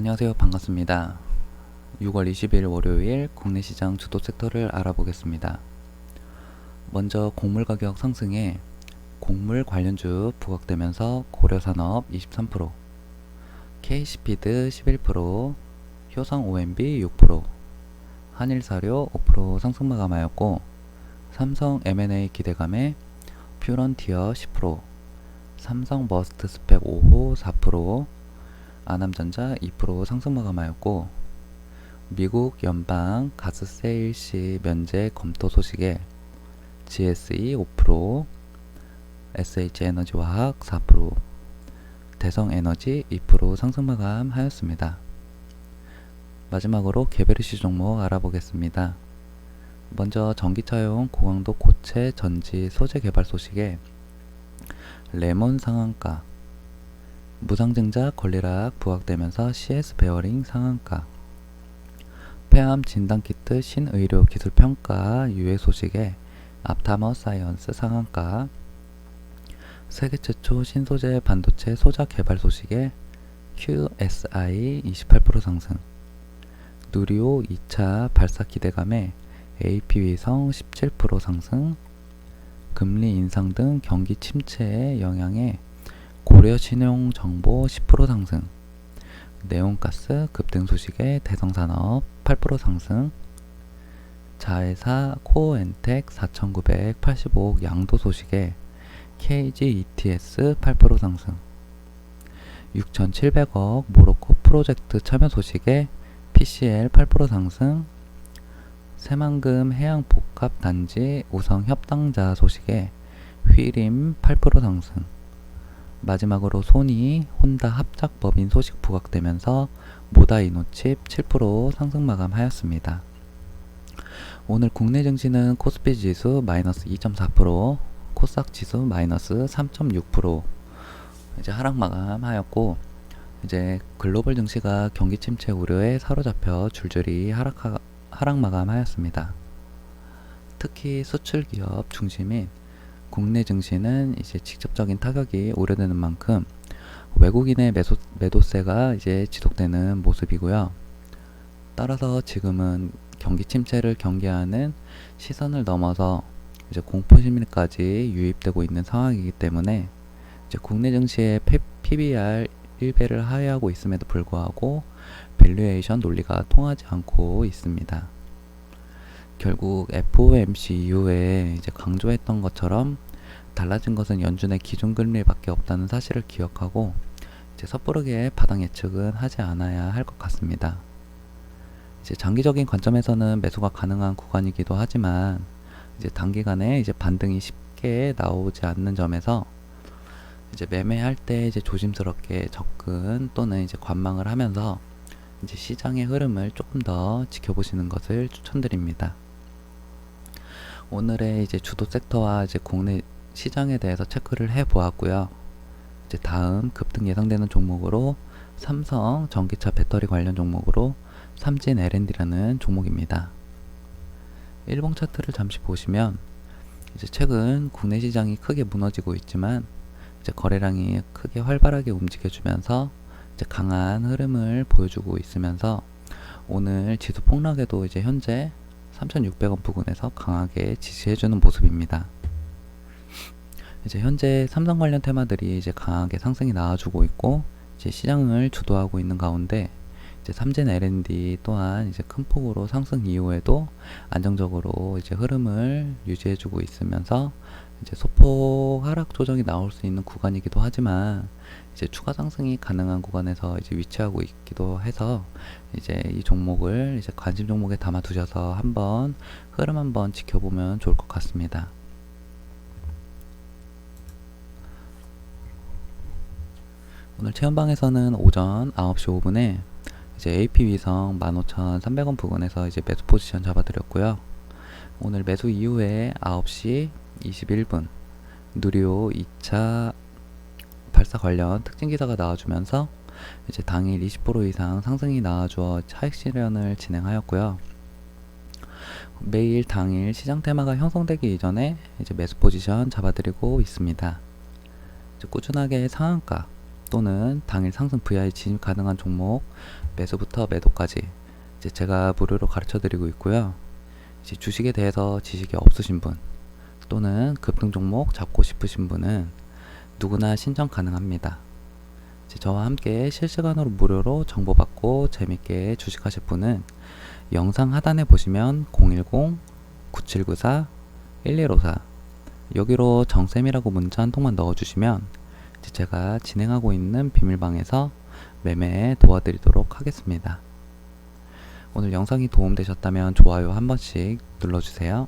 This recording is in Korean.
안녕하세요. 반갑습니다. 6월 20일 월요일 국내 시장 주도 섹터를 알아보겠습니다. 먼저 곡물 가격 상승에 곡물 관련주 부각되면서 고려산업 23%, K시피드 11%, 효성 OMB 6%, 한일사료 5% 상승 마감하였고 삼성 M&A 기대감에 퓨런티어 10%, 삼성 머스트 스펙 5호 4%, 아남전자 2% 상승 마감하였고 미국 연방 가스 세 일 시 면제 검토 소식에 GSE 5%, SH에너지 화학 4%, 대성 에너지 2% 상승 마감하였습니다. 마지막으로 이슈 종목 알아보겠습니다. 먼저 전기차용 고강도 고체 전지 소재 개발 소식에 레몬 상한가, 무상증자 권리락 부각되면서 CS 베어링 상한가, 폐암 진단키트 신의료 기술 평가 유예 소식에 앞타머 사이언스 상한가, 세계 최초 신소재 반도체 소자 개발 소식에 QSI 28% 상승, 누리호 2차 발사 기대감에 AP 위성 17% 상승, 금리 인상 등 경기 침체의 영향에 고려 신용 정보 10% 상승, 네온가스 급등 소식에 대성산업 8% 상승, 자회사 코어엔텍 4,985억 양도 소식에 KG ETS 8% 상승, 6,700억 모로코 프로젝트 참여 소식에 PCL 8% 상승, 새만금 해양 복합 단지 우성 협당자 소식에 휘림 8% 상승, 마지막으로 소니 혼다 합작법인 소식 부각되면서 모다 이노칩 7% 상승 마감하였습니다. 오늘 국내 증시는 코스피 지수 마이너스 2.4%, 코스닥 지수 마이너스 3.6% 이제 하락 마감하였고 이제 글로벌 증시가 경기 침체 우려에 사로잡혀 줄줄이 하락 하락 마감하였습니다. 특히 수출 기업 중심인 국내 증시는 이제 직접적인 타격이 우려되는 만큼 외국인의 매수, 매도세가 이제 지속되는 모습이고요. 따라서 지금은 경기 침체를 경계하는 시선을 넘어서 이제 공포 심리까지 유입되고 있는 상황이기 때문에 이제 국내 증시의 PBR 1배를 하회하고 있음에도 불구하고 밸류에이션 논리가 통하지 않고 있습니다. 결국 FOMC 이후에 이제 강조했던 것처럼 달라진 것은 연준의 기준 금리밖에 없다는 사실을 기억하고 이제 섣부르게 바닥 예측은 하지 않아야 할 것 같습니다. 이제 장기적인 관점에서는 매수가 가능한 구간이기도 하지만 이제 단기간에 이제 반등이 쉽게 나오지 않는 점에서 이제 매매할 때 이제 조심스럽게 접근 또는 이제 관망을 하면서 이제 시장의 흐름을 조금 더 지켜보시는 것을 추천드립니다. 오늘의 이제 주도 섹터와 이제 국내 시장에 대해서 체크를 해 보았고요. 이제 다음 급등 예상되는 종목으로 삼성 전기차 배터리 관련 종목으로 삼진 L&D라는 종목입니다. 일봉 차트를 잠시 보시면 이제 최근 국내 시장이 크게 무너지고 있지만 이제 거래량이 크게 활발하게 움직여주면서 이제 강한 흐름을 보여주고 있으면서 오늘 지수 폭락에도 이제 현재 3,600원 부근에서 강하게 지지해주는 모습입니다. 이제 현재 삼성 관련 테마들이 이제 강하게 상승이 나와주고 있고 이제 시장을 주도하고 있는 가운데 이제 삼진 L&D 또한 이제 큰 폭으로 상승 이후에도 안정적으로 이제 흐름을 유지해주고 있으면서 이제 소폭 하락 조정이 나올 수 있는 구간이기도 하지만 이제 추가 상승이 가능한 구간에서 이제 위치하고 있기도 해서 이제 이 종목을 이제 관심 종목에 담아 두셔서 한번 흐름 한번 지켜보면 좋을 것 같습니다. 오늘 체험방에서는 오전 9시 5분에 이제 AP 위성 15,300원 부근에서 이제 매수 포지션 잡아드렸고요. 오늘 매수 이후에 9시 21분 누리호 2차 발사 관련 특징 기사가 나와주면서 이제 당일 20% 이상 상승이 나와주어 차익 실현을 진행하였고요. 매일 당일 시장 테마가 형성되기 이전에 이제 매수 포지션 잡아드리고 있습니다. 꾸준하게 상한가 또는 당일 상승 VI 진입 가능한 종목 매수부터 매도까지 이제 제가 무료로 가르쳐 드리고 있고요. 이제 주식에 대해서 지식이 없으신 분 또는 급등 종목 잡고 싶으신 분은 누구나 신청 가능합니다. 저와 함께 실시간으로 무료로 정보받고 재밌게 주식하실 분은 영상 하단에 보시면 010-9794-1154 여기로 정쌤이라고 문자 한 통만 넣어주시면 이 제 제가 진행하고 있는 비밀방에서 매매 도와드리도록 하겠습니다. 오늘 영상이 도움되셨다면 좋아요 한 번씩 눌러주세요.